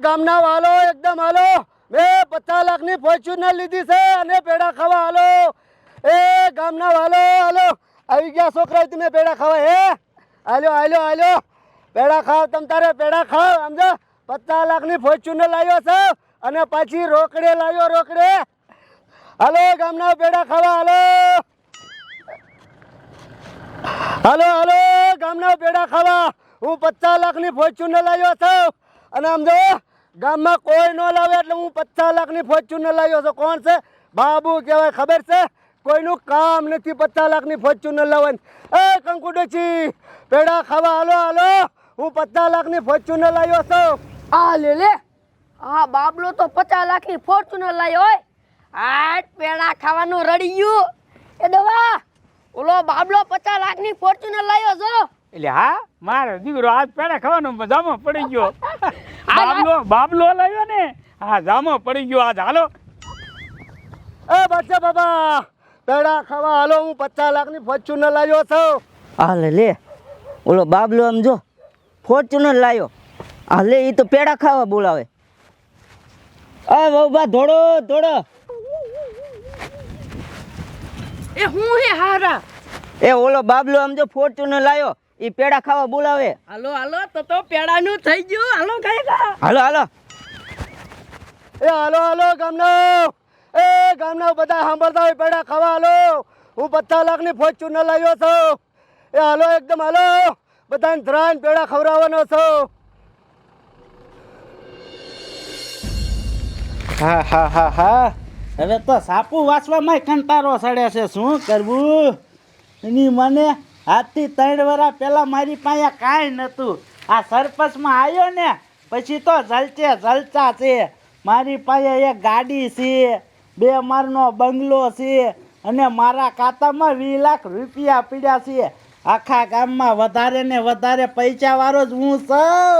ગામના વાલો, એકદમ હાલો. મેં પચાસ લાખની ફોર્ચ્યુનર લીધી છે અને પેડા ખાવા હાલો. એ ગામના વાલો, હાલો. આવી ગયા છોકરા તમે પેડા ખાવા, હે? હાલ્યો હાલ્યો હાલ્યો પેડા ખાવ, તમ તારે પેડા ખાવ, સમજો? પચાસ લાખની ફોર્ચ્યુનર લાવ્યો છે અને પાછી રોકડે લાવ્યો, રોકડે. હાલો, ગામના પેડા ખાવા, હાલો. હાલો હાલો, ગામના પેડા ખાવા. હું પચાસ લાખની ફોર્ચ્યુનર લાવ્યો છું. અને આમ જો ગામમાં કોઈ ન લાવે એટલે હું પચાસ લાખની ફોર્ચ્યુનર લાવ્યો છું. કોણ છે? બાબુ કહેવાય, ખબર છે? કોઈનું કામ નથી પચાસ લાખની ફોર્ચ્યુનર લાવવાની. એ કંકુડોચી પેડા ખાવા, હાલો હાલો. હું પચાસ લાખની ફોર્ચ્યુનર લાવ્યો છું. આ લે લે. આ બાબલો તો પચાસ લાખની ફોર્ચ્યુનર લાવ્યો હોય. આટ પેડા ખાવાનું રડી ગયું. એ દવા, ઓલો બાબલો પચાસ લાખની ફોર્ચ્યુનર લાવ્યો છો. એટલે હા મારો દીકરો આજ પેડા ખાવાનો જામો પડી ગયો. બાબલો બાબલો લાવ્યો ને. હા જામો પડી ગયો આજ. હાલો. એ બચ્ચા બાબા પેડા ખાવા હાલો હું પચાસ લાખની ફોર્ચ્યુનર લાવ્યો છું. હાલે લે. ઓલો બાબલો આમ જો ફોર્ચ્યુનર લાવ્યો હાલે લે એ તો પેડા ખાવા બોલાવે. આ બાબા ધોડો ધોડો એ હું હે હારા? એ ઓલો બાબલો આમ જો ફોર્ચ્યુનર લાયો. એ પેડા ખાવા બોલાવે. હાલો હાલો તો તો પેડાનું થઈ ગયું. હાલો ખાઈ ગા હાલો હાલો. એ હાલો હાલો ગામનો. એ ગામના બધા સાંભળતા હોય પેડા ખાવા હાલો. હું પચાસ લાખની ચૂર્ણ લાવ્યો છું. એ હાલો એકદમ હાલો. બધાને ધ્રાન પેડા ખવડાવવાનો છું. હા હા હા હા. હવે તો સાપુ વાંચવામાં કંટારો સડે છે. શું કરવું? એની મને આજથી ત્રણ વર્ષ પહેલાં મારી પાસે કાંઈ નહોતું. આ સરપંચમાં આવ્યો ને પછી તો જલચે જલચા છે. મારી પાસે એક ગાડી છે બે મારનો બંગલો છે અને મારા ખાતામાં વીસ લાખ રૂપિયા પીડ્યા છે. આખા ગામમાં વધારે ને વધારે પૈસા વાળો જ હું છું.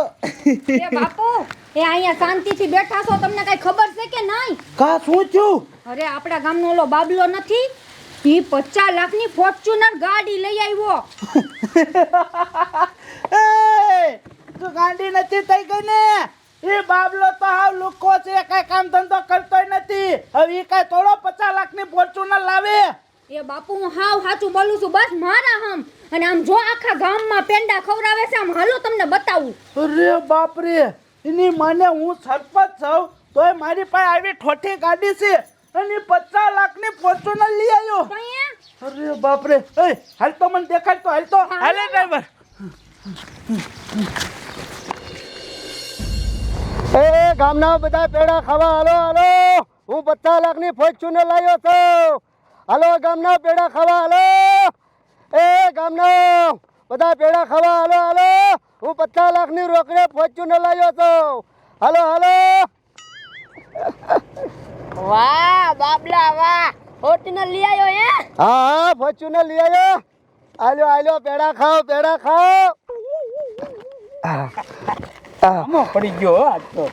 બાપુ એ અહીંયા શાંતિથી બેઠા છો તમને કઈ ખબર છે કે નહીં? કા શું છું અરે આપણા ગામનો ઓલો બાબલો નથી? ઈ પચાસ લાખની ફોર્ચ્યુનર ગાડી લઈ આવ્યો. એ તો ગાડી નથી થઈ ગઈ ને. એ બાબલો તો હાવ લુખો છે કઈ કામ ધંધો કરતોય નથી. હવે ઈ કઈ થોડો પચાસ લાખની ફોર્ચ્યુનર લાવે. એ બાપુ હું હાવ સાચું બોલું છું બસ મારા હમ. અને આમ જો આખા ગામમાં પેંડા ખવડાવે છે આમ હાલો તમને બતાવું. અરે બાપ રે એની મને હું સરપંચ છું તોય મારી પાસે આવી ઠોઠી ગાડી છે. અને પચાસ લાખની ફોર્ચ્યુનર લઈ આવ્યો. અરે બાપ રે એ હાલ તો મને દેખાડ તો હાલ તો. હાલે ડ્રાઈવર. એ ગામના બધા પેડા ખાવા હાલો હાલો. હું પચાસ લાખની ફોર્ચ્યુનર લાવ્યો છું. હાલો ગામના પેડા ખાવા હાલો. એ ગામના બધા પેડા ખાવા હાલો હાલો. હું પચાસ લાખની રોકડે ફોર્ચ્યુનર લાવ્યો છું. હાલો હાલો. વાહ બાબલા વાહ. ફોર્ચ્યુનર લઈ આવ્યો હે? હા હા ફોર્ચ્યુનર લઈ આવ્યો આલ્યો આલ્યો પેડા ખાઓ પેડા ખાઓ. આમો પડી ગયો આજ તો.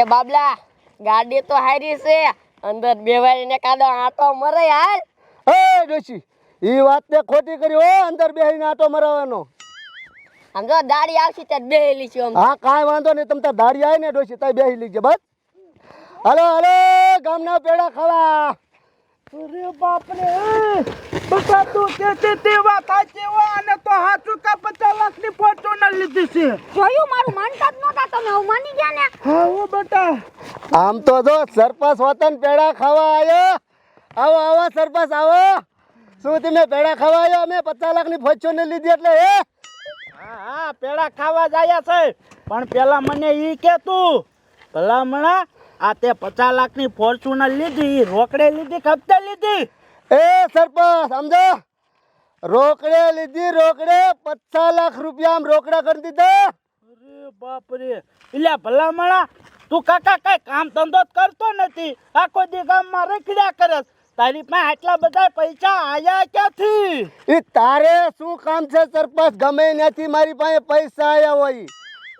એ બાબલા ગાડી તો હારી છે. અંદર બેવાઈને કાદો આટો મરે હાલ. એ ડોશી એ વાત તે ખોટી કરી હો અંદર બેહીને આટો મરાવવાનો આમ જો દાડી આવશે ત્યારે બેહી છે હા કાંઈ વાંધો નહીં તમે તાર દાડી આવે ને ડોશી તાઈ બેહી લીજે બસ. હાલો હલો ગામના પેડા ખાવા. અરે બાપ રે બકા તું કે તે વાત સાચી હો અને તો હાચું કા પચાસ લાખની ફોર્ચ્યુનર લીધી છે. જોયું મારું માનતા જ નહોતા તમે હું માની ગયા ને? હા હો બેટા. આમ તો જો સરપંચ વતન પેડા ખાવા આવ્યો આવો આવો સરપંચ આવો. શું તમે પેડા ખાવા આવ્યો અમે પચાસ લાખની ફોર્ચ્યુનર લીધી એટલે હે? હા હા પેડા ખાવા જાયા છે. પણ પેલા મને ઈ કે તું ભલામણા આ તે પચાસ લાખની ફોર્ચ્યુનર લીધી રોકડે લીધી કે લીધી? એ સરપંચ સમજો? રોકડે લીધી રોકડે પચાસ લાખ રૂપિયા આમ રોકડા કરી દીધા. અરે બાપ રે એટલે ભલામણા તું કાકા કઈ કામ ધંધો કરતો નથી. આખો દી ગામમાં રખડ્યા કરસ. તારી પાસે આટલા બધા પૈસા આયા ક્યાંથી? એ તારે શું કામ છે સરપંચ? ગમે નથી મારી પાસે પૈસા આયા હોય.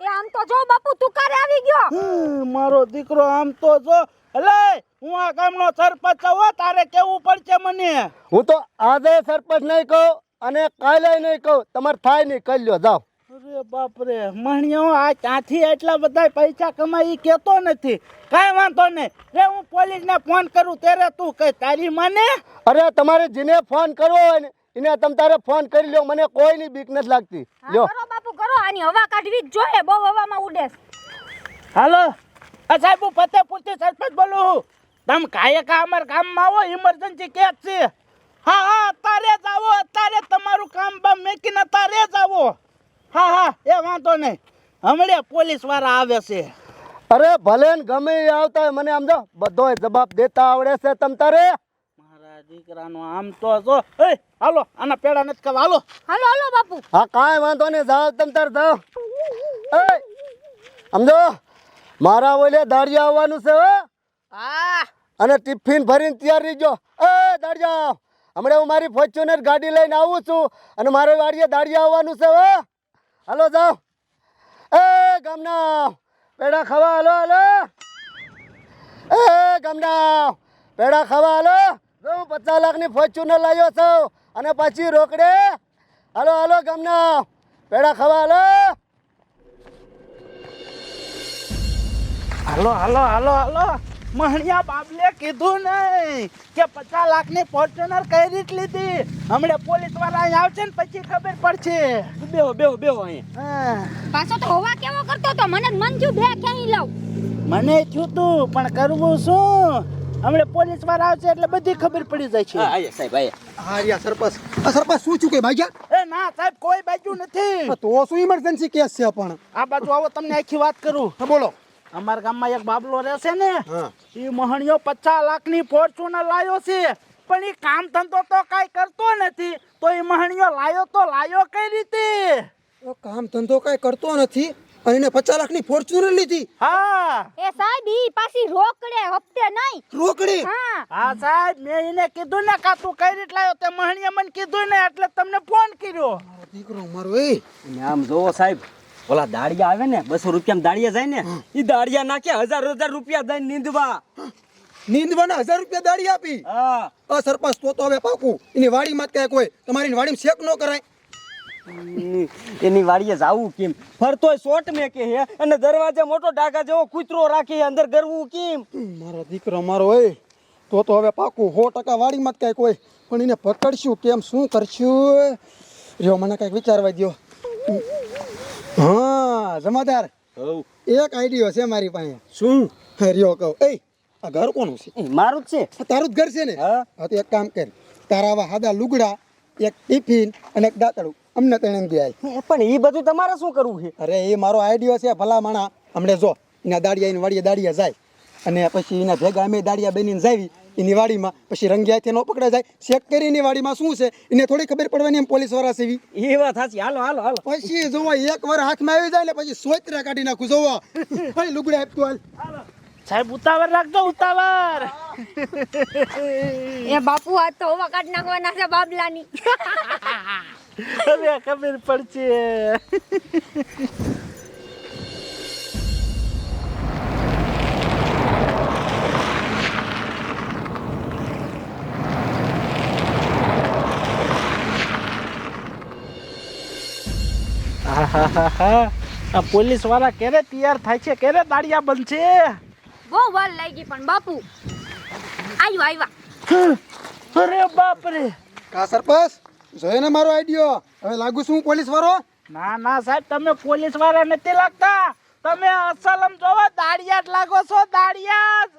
એ આમ તો જો બાપુ તુકારે આવી ગયો? મારો દીકરો આમ તો જો અલે હું આ ગામનો સરપંચ હો તારે કેવું પડશે મને? હું તો આજે સરપંચ નહીં કહું અને કાલે નહીં કહું તમારે થાય નહીં કરી લ્યો જાઓ. અરે બાપરે મણિયો આ ક્યાંથી એટલા બધા પૈસા કમાઈ ઈ કેતો નથી? કાંઈ વાંધો નહીં. રે હું પોલીસને ફોન કરું ત્યારે તું કઈ તારી મને? અરે તમારે જેને ફોન કરવો હોય ને એને તમે તારે ફોન કરી લ્યો મને કોઈની બીક નથી લાગતી. લ્યો. કરો કરો? આની હવા કાઢવી જ જોઈએ બહુ હવામાં ઉડે હાલો. આ સાહેબ હું ફતેપુરથી સરપંચ બોલું છું. તમે કાંઈ કા અમારા ગામમાં આવો ઇમરજન્સી કેસ છે. હા હા અત્યારે જ આવો અત્યારે તમારું કામ બામ મેકીને અત્યારે જ આવો. હા હા એ વાંધો નહીં. હમણાં પોલીસવાળા આવે છે. અરે ભલે ને ગમે એ આવતા હોય મને આમ જો બધોય જવાબ દેતા આવડે છે તમ તારે. મારા દીકરાનો આમ તો જો એ હાલો આના પેડા નથી ખાવા. હાલો. હાલો હાલો બાપુ. હા કાંઈ વાંધો નહીં જાઓ તમ તાર જાઓ. એ સમજો? મારા ઓલે દાડિયા આવવાનું છે હો. હા. અને ટિફિન ભરીને તૈયાર રહીજો. એ દાડિયા હમણાં હું મારી ફોર્ચ્યુનર ગાડી લઈને આવું છું અને મારે વાડીએ દાડી આવવાનું છે હો. હાલો જાઓ. એ ગામના પેડા ખાવા હાલો હાલો. એ ગામના પેડા ખાવા હાલો. હું પચાસ લાખની ફોર્ચ્યુનર લાવ્યો છું. અને પછી રોકડે. હાલો હાલો ગમના. પેડા ખવા હાલો. હાલો હાલો હાલો હાલો. મહણિયા બાબલે કીધું નહીં કે પચાસ લાખની ફોર્ચ્યુનર કઈ રીત લીધી. હમણાં પોલીસવાળા અહીં આવશે ને પછી ખબર પડશે. બેહો બેહો બેહો અહીં. હા. પાછો તો હોવા કેવો કરતો તો મને મન થયું બે ક્યાંય લાવ મને થયું તું પણ કરવું શું? હમણાં પોલીસવાળા આવશે એટલે બધી ખબર પડી જાય છે. આયા સાહેબ આયા. હા યા સરપંચ. આ સરપંચ શું ચૂકે ભાગ્યા? એ ના સાહેબ કોઈ બાજુ નથી. તો શું ઇમરજન્સી કેસ છે પણ? આ બાજુ આવો તમને આખી વાત કરું. બોલો. અમારા ગામમાં એક બાબલો રહેશે ને હા. એ મહણિયો પચાસ લાખની ફોર્ચ્યુનર લાયો છે. પણ એ કામ ધંધો તો કાંઈ કરતો નથી. તો એ મહણિયો લાયો તો લાયો કઈ રીતે? કામ ધંધો કાંઈ કરતો નથી. અને એને પચાસ લાખની ફોર્ચ્યુનર લીધી. હા. એ સાહેબ ઈ પાછી રોકડે હપ્તે નહીં. રોકડી? હા. હા સાહેબ મેં એને કીધું ને કા તું કઈ રીતે લાયો તે મહણીએ મને કીધું ને એટલે તમને ફોન કર્યો. દીકરો મારો એ. અને આમ જોવો સાહેબ ઓલા દાડિયા આવે ને બસો રૂપિયામાં દાડિયા જાય ને એ દાડિયા નાખે હજાર હજાર રૂપિયા દઈને નીંદવા. નીંદવાના હજાર રૂપિયા દાડી આપી. હા. આ સરપંચ તો તો હવે પાકું. એની વાડીમાં જ ક્યાંક હોય તમારી વાડીમાં શેક ન કરાય. એની વાડીએ જાવું કેમ? ફરતોય શોર્ટ મેકે હે અને દરવાજે મોટો ડાકા જેવો કૂતરો રાખી અંદર ગરવું કેમ? મારો દીકરો મારો એ તો તો હવે પાકું સો ટકા વાડીમાં જ કાંઈક હોય પણ એને પકડશું કેમ શું કરશું? જો મને કાંઈક વિચારવા દ્યો. હા જમાદાર એક આઈડિયો છે મારી પાસે. શું? રહ્યો કહું. એ આ ઘર કોનું છે? મારું જ છે. તારું જ ઘર છે ને? હા. હા તો એક કામ કર. તારા આવા સાદા લુગડા એક ટિફિન અને એક દાંતડું. અમને ત્રણે દે પણ એ બધું તમારે શું કરવું છે? અરે એ મારો આઈડિયો છે ભલા માણા. હમણે જો એના દાડિયા એની વાડીએ દાડિયા જાય. અને પછી એના ભેગા અમે દાડિયા બનીને જાવી એની વાડીમાં. પછી રંગિયાથી ન પકડા જાય. ચેક કરી એની વાડીમાં શું છે એને થોડી ખબર પડવાની એમ પોલીસવાળા સેવી એ વાત સાચી. હાલો હાલો હાલો. પછી જોવો એક વાર હાથમાં આવી જાય ને પછી સોતરા કાઢી નાખું જોવો. ભાઈ લુગડા આપતું હાલ. સાહેબ ઉતાવળ રાખજો ઉતાવળ. એ બાપુ આ તો હવા કાઢી નાખવાના છે બાબલાની. હવે ખબર પડશે. આ પોલીસવાળા કેરે તૈયાર થાય છે? કેરે દાડિયા બનશે? બહુ વાર લાગી પણ બાપુ. આવ્યો આવ્યા અરે બાપ રે કા સરપંચ? જોયો ને મારો આઈડિયો. હવે લાગુ છું હું પોલીસ વાળો ના ના સાહેબ તમે પોલીસવાળા નથી લાગતા. તમે અસલમ જોવો દાડિયાત લાગો છો દાડિયાત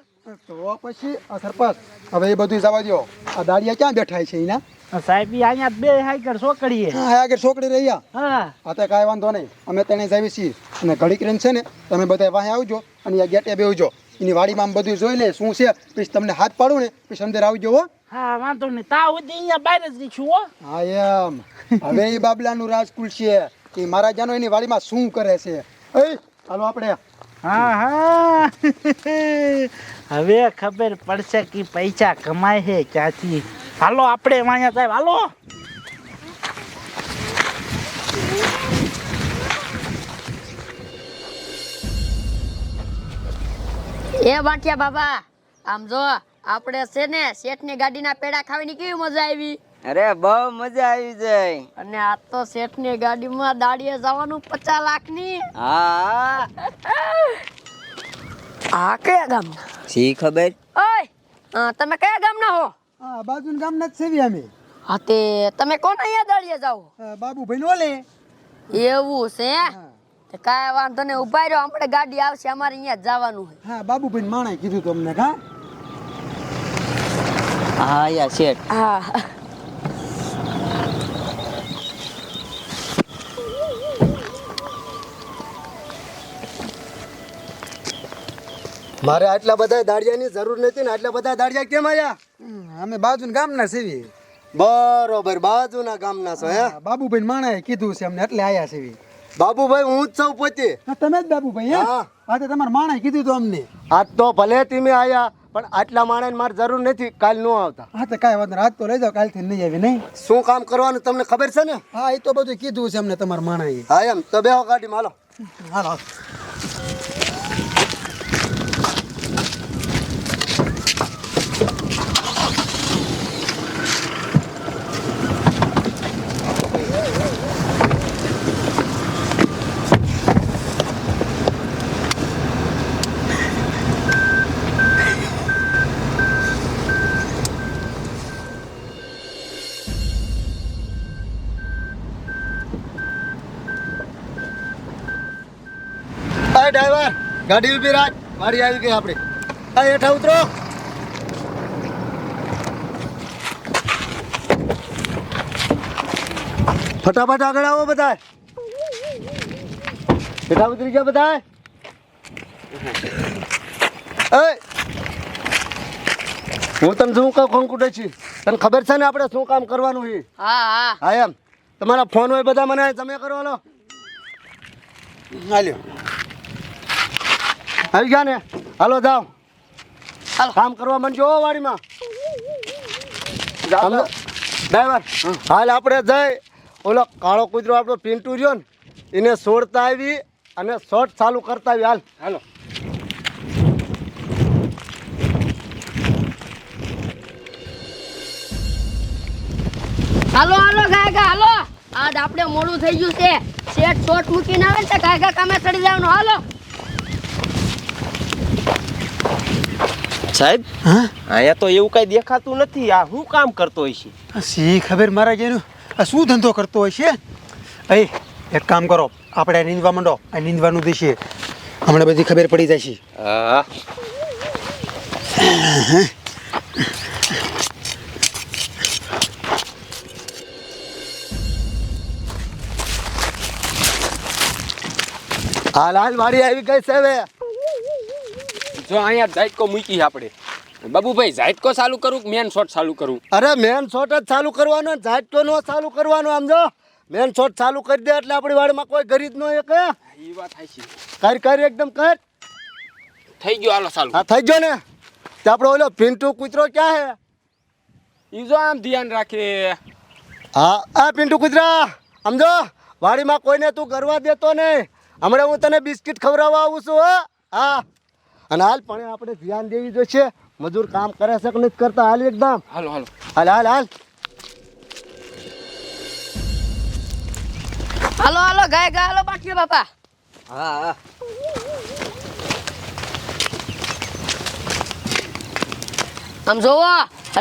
તો પછી સરપંચ હવે એ બધું જવા દો આ દાડિયા ક્યાં બેઠા છે એના? સાહેબ અહીંયા બે હાઈકર છોકરીએ. હા આગળ છોકરી રહ્યા. હા. આ તો કાંઈ વાંધો નહીં. અમે તેને જાવી છીએ. અને ઘડીક રહીને છે ને તમે બધા વાહે આવજો અને આ ગેટે બેવજો એની વાડીમાં આમ બધું જોઈ લે શું છે પછી તમને હાથ પાડું ને પછી અંદર આવજો હો. હા વાંધો નહીં. તા સુધી અહીંયા બહાર જ રહીશું હો. હા એમ. હવે એ બાબલાનું રાજકુલ છે. કે મારા જાનો એની વાડીમાં શું કરે છે? એ હાલો આપણે. હા હા. હવે ખબર પડશે કે પૈસા કમાય છે ક્યાંથી. હાલો આપણે અહીંયા સાહેબ હાલો. એ બાંટિયા બાબા આમ જો. આપણે છે ને શેઠની ગાડીના પેડા ખાવાની કેવી મજા આવી? અરે બહુ મજા આવી જાય. અને આ તો શેઠની ગાડીમાં દાડીએ જવાનું પચાસ લાખની. હા. આ કયા ગામના? સી ખબર? ઓય તમે કયા ગામના હો? હા બાજુના ગામના જ સેવી અમે. હા તે તમે કોણ અહીંયા દાડીએ જાઓ? હા, બાબુભાઈ ઓલે. એવું છે? કાંઈ વાંધો નહીં ઊભા રહ્યો આપણે ગાડી આવશે અમારે અહીંયા જ જવાનું છે હા બાબુભાઈ માણે કીધું તમને અમને કા? હા યા શેઠ. હા. મારે આટલા બધા દાડિયાની જરૂર નથી ને આટલા બધા દાડિયા કેમ આવ્યા હમ, અમે બાજુના ગામના સેવી બરોબર બાજુના ગામના છો હે? હા, બાબુભાઈ માણાએ કીધું છે અમને એટલે આયા સેવી બાબુભાઈ હું જ સૌ પોતે. હા તમે જ બાબુભાઈ હે? હા. હા તો તમારા માણે કીધું તો અમને. આજ તો ભલે તમે આયા પણ આટલા માણસ મારે જરૂર નથી કાલ નો આવતા. હા તો કાંઈ વાંધો નહીં. આજ તો લઈ જાઓ કાલથી નહીં આવી નહીં? શું કામ કરવાનું તમને ખબર છે ને? હા એ તો બધું કીધું છે અમને તમારા માણે હા એમ. તો બે ગાડી માલો હાલો. ગાડી ઊભી રાખ. ગાડી આવી ગઈ આપણે. આ હેઠા ઉતરો. ફટાફટ આગળ આવો બધા હેઠા ઉતરી ગયા બધા હું તને શું કહું ખોંકુટે છી. તને ખબર છે ને આપણે શું કામ કરવાનું છે? હા હા. હા એમ. તમારા ફોન હોય બધા મને તમે કરો હાલો. હાલ્યો. આવી ગયા ને હાલો જાઓ. હાલ. કામ કરવા માંડજો હો વાડીમાં. ડ્રાઈવર? હાલ આપણે જઈ. ઓલો કાળો કૂતરો આપણો પિન્ટુ રહ્યો ને એને છોડતા આવી અને શોર્ટ ચાલુ કરતા આવી. હાલ. હાલો. હાલો હાલો ગાયકા હાલો. આજ આપણે મોડું થઈ ગયું છે. શેઠ શોર્ટ મૂકીને આવે ને તો ગાયકા કામે ચડી જવાનું. હાલો. સાહેબ? હા? અહીંયા તો એવું કઈ દેખાતું નથી. આ શું કામ કરતો હોય છે? આ ખબર મારા જેનું? આ શું ધંધો કરતો હોય છે? એ એક કામ કરો. આપણે આ નીંદવા માંડો. આ નીંદવાનું દેશે. હમણાં બધી ખબર પડી જાય છે. હાલ હાલ મારી આવી ગઈ છે જો અહીંયા ઝાટકો મૂકી આપણે. બાબુભાઈ ઝાટકો ચાલુ કરું કે મેન શોટ ચાલુ કરું? અરે મેન શોટ જ ચાલુ કરવાનો ઝાટકો નો ચાલુ કરવાનો આમ જો. મેન શોટ ચાલુ કરી દે એટલે આપણી વાડીમાં કોઈ ગરીબ નો એક કે. એ વાત થાય છે. કર કર એકદમ કર. થઈ ગયો હાલો ચાલુ. હા થઈ ગયો ને. તે આપણો ઓલો પિન્ટુ કૂતરો ક્યાં હે? ઈ જો આમ ધ્યાન રાખે. હા આ પિન્ટુ કૂતરા સમજો વાડીમાં કોઈને તું ગરવા દેતો નહીં. હમણાં હું તને બિસ્કિટ ખવડાવવા આવું છું હો. હા. અને હાલ પણ આપણે ધ્યાન દેવી જોઈશે. મજૂર કામ કરે છે કે નથી કરતા? હાલ એકદમ. હાલો હાલો. હાલ હાલ હાલ. હાલો હાલો ગાયકા હાલો બાકી બાપા. હા હા. આમ જોવો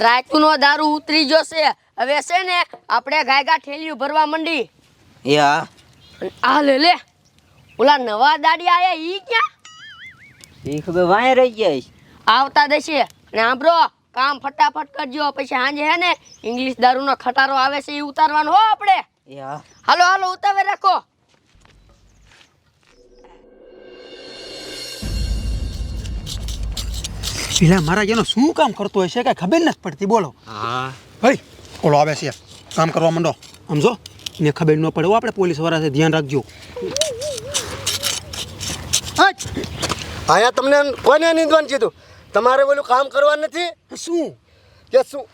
રાયતુનો દારૂ ઉતરી ગયો છે હવે છે ને આપણે ગાયગા ઠેલિયું ભરવા માંડી. એ હા આ લે લે. ઓલા નવા દાડી આયા ઈ ક્યાં? ખબર વાંય રહી ગયા આવતા દેશે. અને આંભરો કામ ફટાફટ કરજો. પછી સાંજે હે ને ઇંગ્લિશ દારૂનો ખટારો આવે છે એ ઉતારવાનો હો આપણે. હાલો હાલો ઉતાવે રાખો. પેલા મારા જેનો શું કામ કરતો હોય છે? કાંઈ ખબર નથી પડતી. બોલો. હા. ભાઈ ઓલો આવે છે. કામ કરવા માંડો. સમજો? ને ખબર ન પડે આપણે પોલીસવાળા ધ્યાન રાખજો હટ! અહીંયા તમને કોને નીંદવાનું કીધું? તમારે ઓલું કામ કરવાનું નથી? શું? કે શું?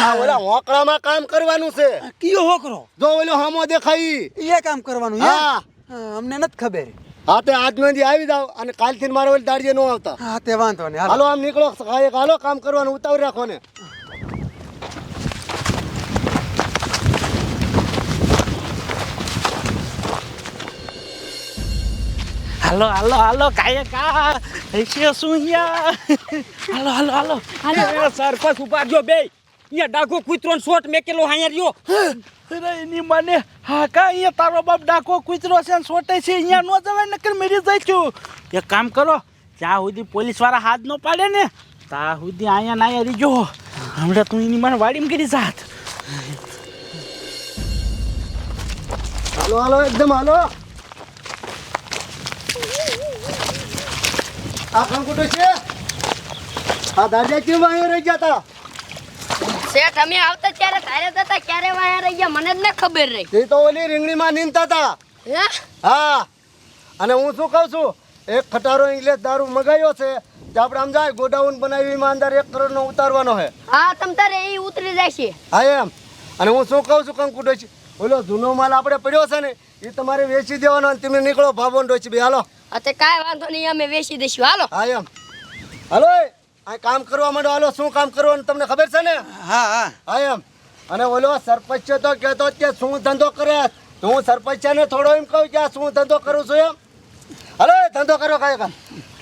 આ ઓલા હોકળામાં કામ કરવાનું છે. કયો હોકરો જો ઓલો હામો દેખાઈ એ કામ કરવાનું હે? અમને નથી ખબર. હા તે આજ દી આવી જાવ અને કાલથી મારે ઓલી દાડીએ ન આવતા. હા તે વાંધો નહીં હાલો. આમ નીકળો. કાંઈક હાલો કામ કરવાનું ઉતાવળ રાખો ને. હાલો હાલો હાલો કાયે કા હશે શું અહીંયા હાલો હાલો હાલો હાલો સરપંચ ઊભા જો બે અહીંયા ડાઘો કૂતરો શોટ મેકેલો હાયર રહ્યો એની મને હા કા અહીંયા તારો બાપ ડાકો કૂતરો છે ને સોટે છે અહીંયા નો જવાય નકર મેરી જાય છું એક કામ કરો જ્યાં સુધી પોલીસવાળા હાથ ન પાડે ને ત્યાં સુધી અહીંયા ના અહીંયા રીજો. હમણાં તું એની મને વાડીમાં કરી જાત. હાલો હાલો એકદમ હાલો. આ કંકુટો છે? આ દાદા કેમ અહીંયા રહી ગયા તા? શેઠ અમે આવતા ત્યારે તારે જતા ક્યારે વાયા રહી ગયા? મને જ ન ખબર રહી. એ તો ઓલી રીંગણીમાં નીંદતા હતા હે? હા. અને હું શું કહું છું? એક ખટારો ઇંગ્લિશ દારૂ મગાવ્યો છે. તે આપણે આમ જાય ગોડાઉન બનાવી એમાં અંદર એક કરોડનો ઉતારવાનો છે. હા તમ તારે એ ઉતરી જાય છે. હા એમ. અને હું શું કહું છું કંકુ છે ઓલો જૂનો માલ આપણે પડ્યો છે ને એ તમારે વેચી દેવાનો અને તમે નીકળો ભાવન ડોચી બે હાલો. અત્યારે કાંઈ વાંધો નહીં અમે વેચી દઈશું. હાલો. હા એમ. હાલો આ કામ કરવા માંડો. હાલો શું કામ કરવાનું તમને ખબર છે ને? હા હા. હા એમ. અને ઓલો સરપંચ તો કહેતો કે શું ધંધો કરે? તો હું સરપંચને થોડો એમ કહું કે આ શું ધંધો કરું છું એમ. હાલો ધંધો કરો કાંઈ કામ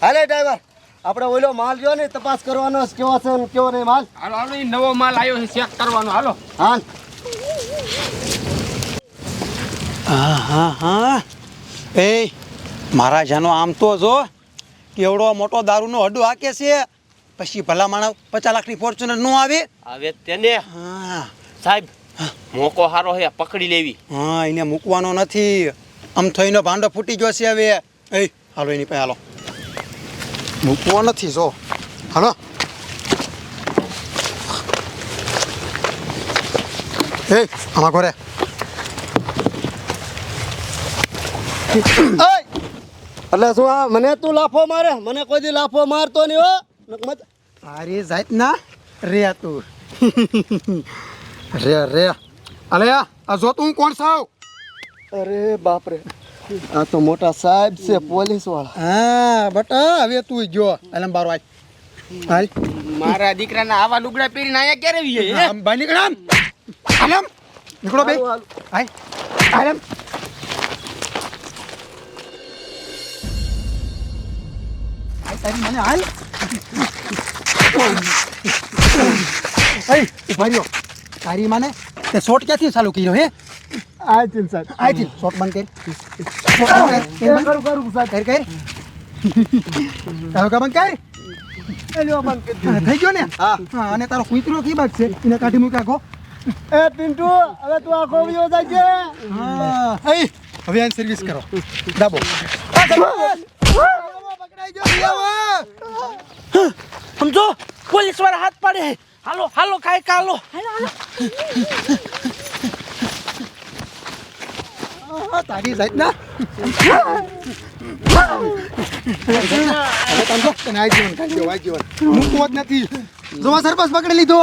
હાલે ડ્રાઈવર. આપણે ઓલો માલ જો ને તપાસ કરવાનો છે, કેવો છે ને કેવો નહીં માલ? હાલો હાલો નવો માલ આવ્યો છે ચેક કરવાનો. હાલો. હા. હા હા હા. એ મારા જાનો આમ તો જો કેવડો મોટો દારૂનો હડો હાકે છે. પછી ભલા માણસ પચાસ લાખની ફોર્ચ્યુનર નો આવે. હવે તેને. હા. સાહેબ મોકો હારો હે પકડી લેવી. હા એને મૂકવાનો નથી. આમ થઈને ભાંડો ફૂટી ગયો છે હવે. એ હાલો એની પાસે હાલો. મૂકવો નથી જો. હાલો. એ આમાં ઘરે. એટલે શું આ મને તું લાફો મારે? મને કોઈ દી લાફો મારતો નહીં હો. નકમત તારી જાતના રે તું. રે રે. અલે આ જો તું કોણ સાવ? અરે બાપ રે આ તો મોટા સાહેબ છે પોલીસવાળા હા બટા હવે તું જો. અલમ બારો આજ હાલ. મારા દીકરાના આવા લુગડા પહેરીને આયા ક્યારે આવી આમ બાઈ નીકળ આમ. આલમ નીકળો ભાઈ હાલો, હાલ. આલમ તારી મને હાલ. એ ઊભા તારી માને તે શોટ ક્યાંથી ચાલુ કર્યો હે? આ ચિંતા સાહેબ. આ શોટ શોટ બંધ કર. કરું. કરું સાહેબ. કર કર. તારો કા બંધ કર? એ બંધ કરી થઈ ગયો ને? હા. હા અને તારો કુતરો કી બાદ છે? એને કાઢી મૂક્યા ગો એ પિન્ટુ હવે તું આખો વિયો જાય છે હા. એ હવે આને સર્વિસ કરો. દાબો પકડાઈ ગયો સમજો પોલીસવાળા હાથ પાડે. હાલો હાલો કાય કાલો. હા, તારી જાત ના હવે તને જો, તને આ જીવન કાઢી આ જીવન. મૂકવો જ નથી. જોવા સરપંચ પકડી લીધો.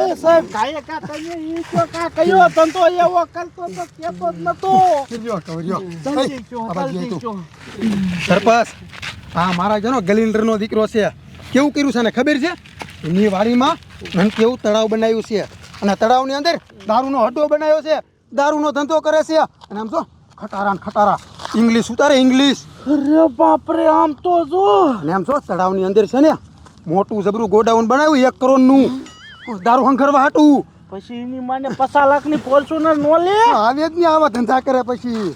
એ સાહેબ કાંઈ કા તમે ઈ તો કા કયો ધંધો એવો કરતો તો કેતો જ નતો. કર્યો, કર્યો. આ મારા જનો ગલિન્ડરનો દીકરો છે. કેવું કર્યું છે ને ખબર છે? એની વાડીમાં કેવું તળાવ બનાવ્યું છે. અને તળાવની અંદર દારૂનો હડો બનાવ્યો છે. દારૂનો ધંધો કરે છે. અને આમ જો ખટારા ને ખટારા. ઇંગ્લિશ ઉતારે ઇંગ્લિશ. અરે બાપરે આમ તો જો. અને આમ જો તળાવની અંદર છે ને મોટું જબરું ગોડાઉન બનાવ્યું એક કરોડનું. દારૂ હંખરવા હાટું. પછી એની માને પચાસ લાખની ફોર્ચ્યુનર નો લે આવે જ નહીં આવા ધંધા કરે પછી.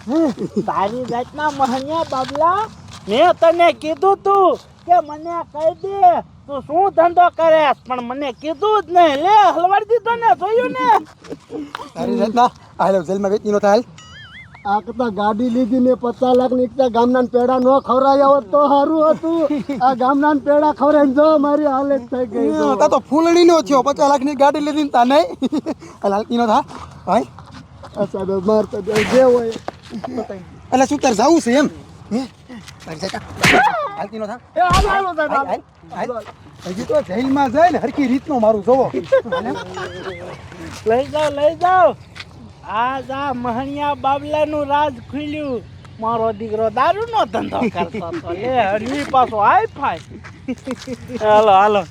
તારી જાતના મહન્યા બાબલા. મેં તને કીધું તું કે મને કહી દે તું શું ધંધો કરે પણ મને કીધું જ નહીં. લે હલવાડી દીધો ને જોયું ને? તારી જાતના આ જેલમાં વેચી નો થાય. આ કરતા ગાડી લીધી ને પચાસ લાખની એકતા ગામના પેડા નો ખવરાયા હોત તો સારું હતું. આ ગામના પેડા ખવડાવીને જો મારી હાલત થઈ ગઈ. તા. તો ફૂલણી નો થયો. પચાસ લાખની ગાડી લીધી ને તા નહીં. લાલકી નો થા. ભાઈ. અચ્છા તો મારતો જાય જે હોય. એટલે શું તાર જવું છે એમ? હે? લાલકી નો થા એ હાલો સાહેબ હાલ. હજી તો જેલમાં જાય ને હરખી રીતનો મારું જોવો. લઈ જાઓ લઈ જાઓ. આ જા મહણિયા બાબલાનું રાજ ખુલ્યું. મારો દીકરો દારૂનો ધંધો કરતો હતો. લે હરવી પાછો. હાઈ ફાઈ હાલો હાલો.